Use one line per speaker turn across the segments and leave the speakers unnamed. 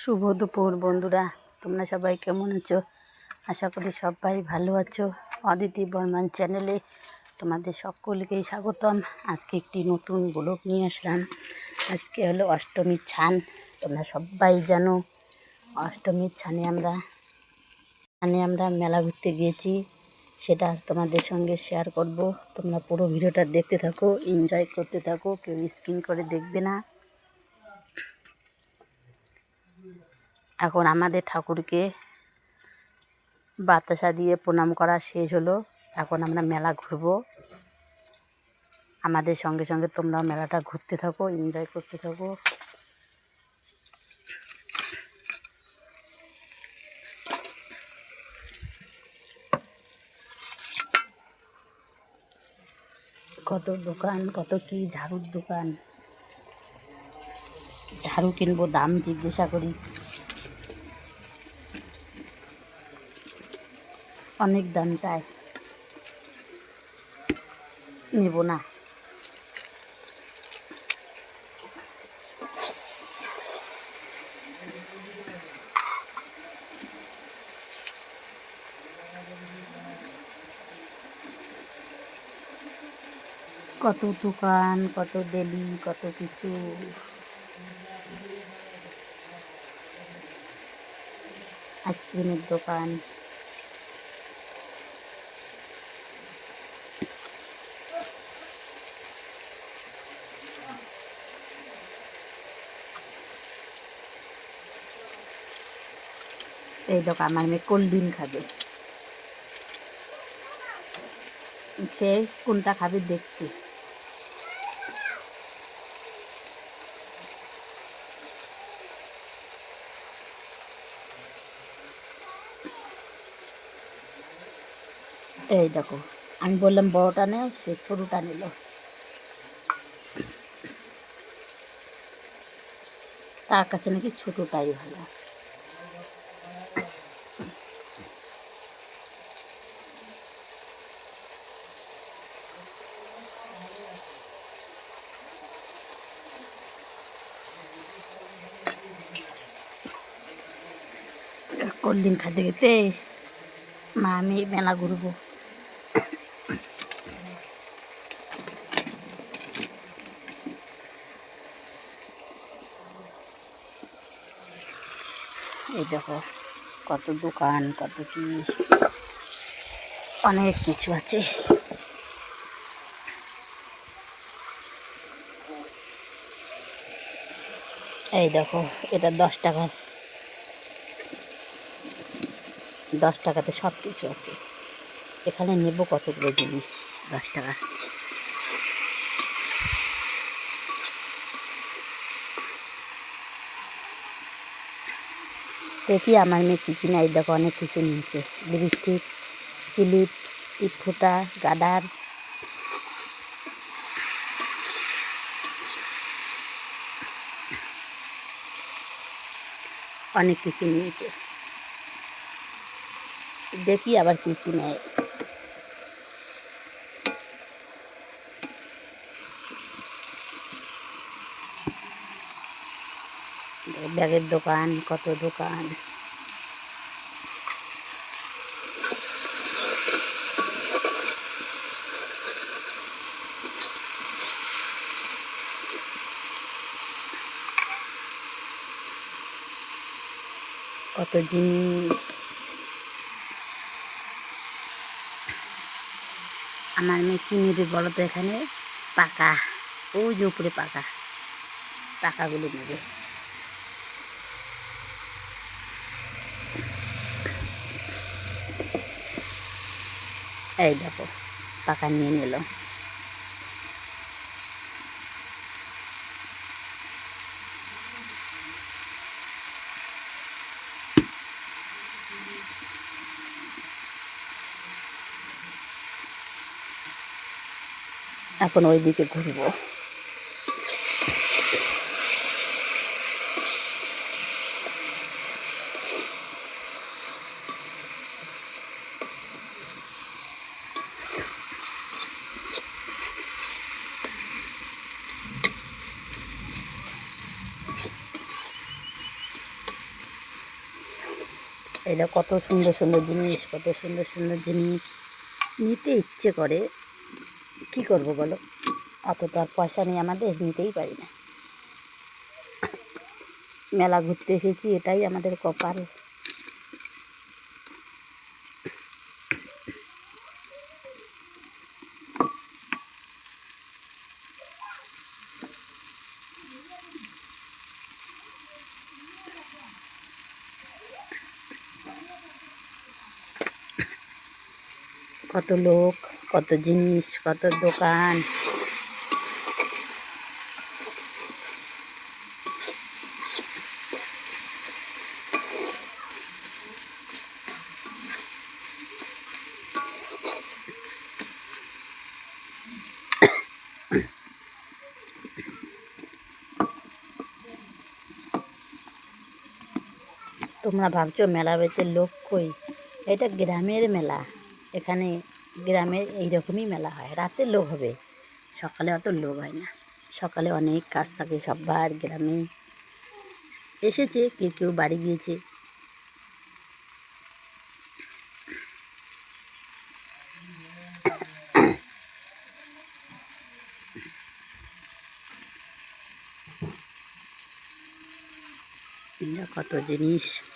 শুভ দুপুর বন্ধুরা, তোমরা সবাই কেমন আছো? আশা করি সবাই ভালো আছো। অদিতি বর্মান চ্যানেলে তোমাদের সকলকেই স্বাগতম। আজকে একটি নতুন ব্লগ নিয়ে আসলাম। আজকে হলো অষ্টমীর ছান, তোমরা সবাই জানো। অষ্টমীর ছানে আমরা ছানে আমরা মেলা ঘুরতে গিয়েছি। সেটা তোমাদের সঙ্গে শেয়ার করব। তোমরা পুরো ভিডিওটা দেখতে থাকো এনজয় করতে থাকো, কেউ স্ক্রিন করে দেখবে না। এখন আমাদের ঠাকুরকে বাতাসা দিয়ে প্রণাম করা শেষ হলো। এখন আমরা মেলা ঘুরবো। আমাদের সঙ্গে সঙ্গে তোমরা মেলাটা ঘুরতে থাকো এনজয় করতে থাকো। কত দোকান, কত কি ঝাড়ুর দোকান। ঝাড়ু কিনবো দাম জিজ্ঞাসা করি। অনেক দাম চায় নেব না। কত দোকান কত ডেলি কত কিছু। আইসক্রিমের দোকান। এই দেখো, আমার মেয়ে কোল্ড ড্রিঙ্ক খাবে? সে কোনটা খাবে দেখছি। এই দেখো, আমি বললাম বড়টা নেও, সে সরুটা নিল। তার কাছে নাকি ছোটোটাই ভালো। ড্রিঙ্ক খাতে মা আমি মেলা ঘুরবো। এই দেখো, কত দোকান, কত কি, অনেক কিছু আছে। এই দেখো, এটা দশ টাকা। দশ টাকাতে সব কিছু আছে। এখানে নেব কতগুলো জিনিস? দশ টাকা। দেখি আমার মেয়ে কী কিনা এই দেখো অনেক কিছু নিয়েছে। লিপস্টিক ক্লিপ টিপ ফোটা গাডার অনেক কিছু নিয়েছে। দেখি আবার কী কী নেয়। ব্যাগের দোকান কত দোকান। কত জিনিস। আমার মেয়ে কী নেবে বলো তো এখানে? পাকা। ওই যে উপরে পাকা। পাকাগুলো নেবে। এই দেখো, পাকা নিয়ে নিল। এখন ওই দিকে ঘুরব। এটা কত সুন্দর সুন্দর জিনিস, কত সুন্দর সুন্দর জিনিস। নিতে ইচ্ছে করে। কি করব বলো? অত তো আর পয়সা নেই আমাদের, নিতেই পারি না। মেলা ঘুরতে এসেছি, এটাই আমাদের কপাল। কত লোক। কত জিনিস কত দোকান। তোমরা ভাবছ মেলা বেতে লোক কই? এটা গ্রামের মেলা। এখানে গ্রামের এইরকমই মেলা হয়। রাতে লোক হবে, সকালে অত লোক হয় না। সকালে অনেক কাজ থাকে সবার গ্রামে। এসেছে, কেউ কেউ বাড়ি গিয়েছে। কত জিনিস।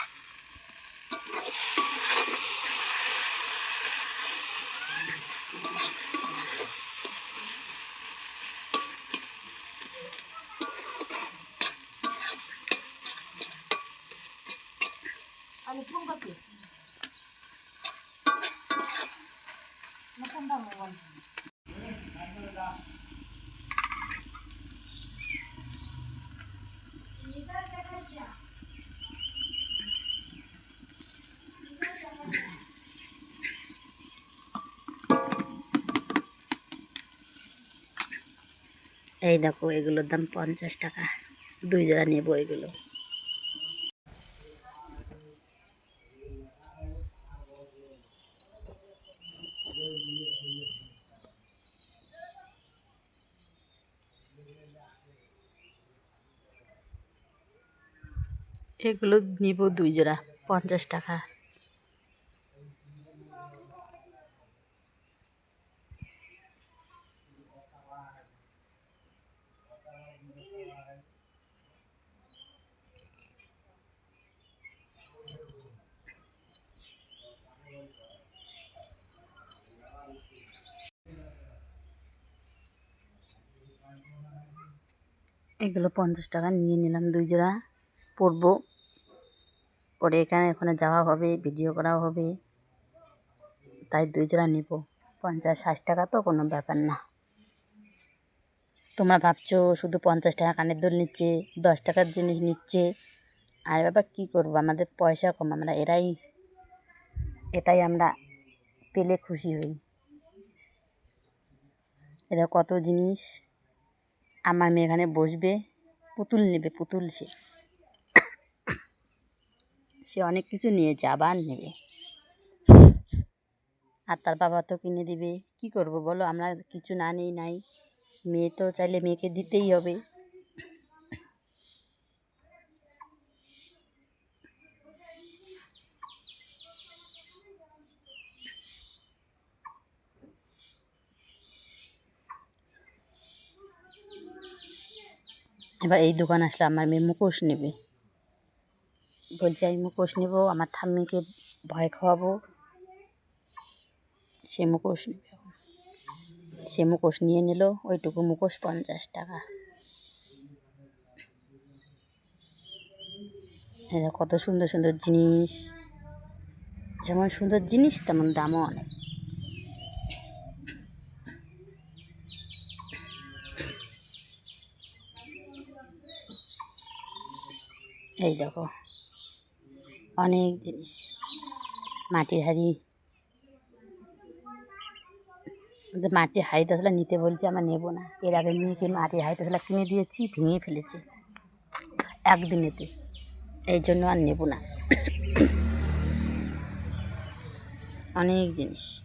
এই দেখো এগুলোর দাম পঞ্চাশ টাকা। দুই জোড়া নেব এগুলো। এগুলো নিব দুই জোড়া পঞ্চাশ টাকা। এগুলো পঞ্চাশ টাকা নিয়ে নিলাম দুই জোড়া পরবো পরে এখানে ওখানে যাওয়া হবে ভিডিও করাও হবে। তাই দুই জোড়া নিব। পঞ্চাশ, ষাট টাকা তো কোনো ব্যাপার না। তোমরা ভাবছ শুধু পঞ্চাশ টাকা কানের দুল নিচ্ছে, দশ টাকার জিনিস নিচ্ছে। আর বাবা, কী করব? আমাদের পয়সা কম, আমরা এরাই, এটাই আমরা পেলে খুশি হই। এরা কত জিনিস। আমার মেয়ে এখানে বসবে, পুতুল নেবে, পুতুল সে। সে অনেক কিছু নিয়েছে আবার নেবে। আর তার বাবা তো কিনে দিবে। কি করব বলো? আমরা কিছু না নেই নাই। মেয়ে তো চাইলে মেয়েকে দিতেই হবে। এবার এই দোকান আসলে আমার মেয়ে মুখোশ নেবে। বলছে, আমি মুখোশ নেব, আমার ঠাম্মিকে ভয় খাওয়াবো। সে মুখোশ নেবে। সে মুখোশ নিয়ে নিল, ওইটুকু মুখোশ পঞ্চাশ টাকা। কত সুন্দর সুন্দর জিনিস। যেমন সুন্দর জিনিস, তেমন দামও অনেক। এই দেখো। অনেক জিনিস। মাটির হাড়ি। মাটির হাড়ি তাসলা নিতে বলছে, আমার নেব না। এর আগে মেয়েকে মাটির হাড়ি তাসলা কিনে দিয়েছি, ভেঙে ফেলেছে একদিনেতে। এই জন্য আর নেব না। অনেক জিনিস।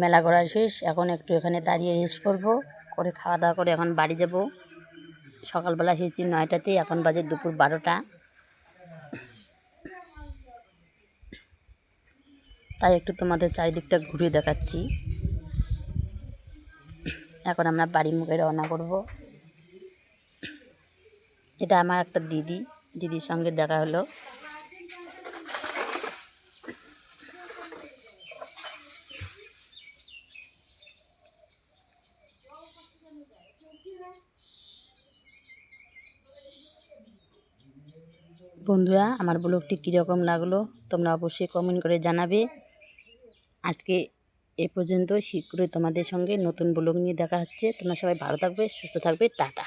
মেলা ঘোরা শেষ। এখন একটু এখানে দাঁড়িয়ে রেস্ট করব, করে খাওয়া দাওয়া করে এখন বাড়ি যাব। সকালবেলা খেয়েছি নয়টাতে, এখন বাজে দুপুর বারোটা। তাই একটু তোমাদের চারিদিকটা ঘুরিয়ে দেখাচ্ছি। এখন আমরা বাড়ি মুখে রওনা করব। এটা আমার একটা দিদি, দিদির সঙ্গে দেখা হলো। বন্ধুরা, আমার ব্লগটি কীরকম লাগল তোমরা অবশ্যই কমেন্ট করে জানাবে। আজকে এ পর্যন্ত, শীঘ্রই তোমাদের সঙ্গে নতুন ব্লগ নিয়ে দেখা হচ্ছে। তোমরা সবাই ভালো থাকবে, সুস্থ থাকবে, টাটা।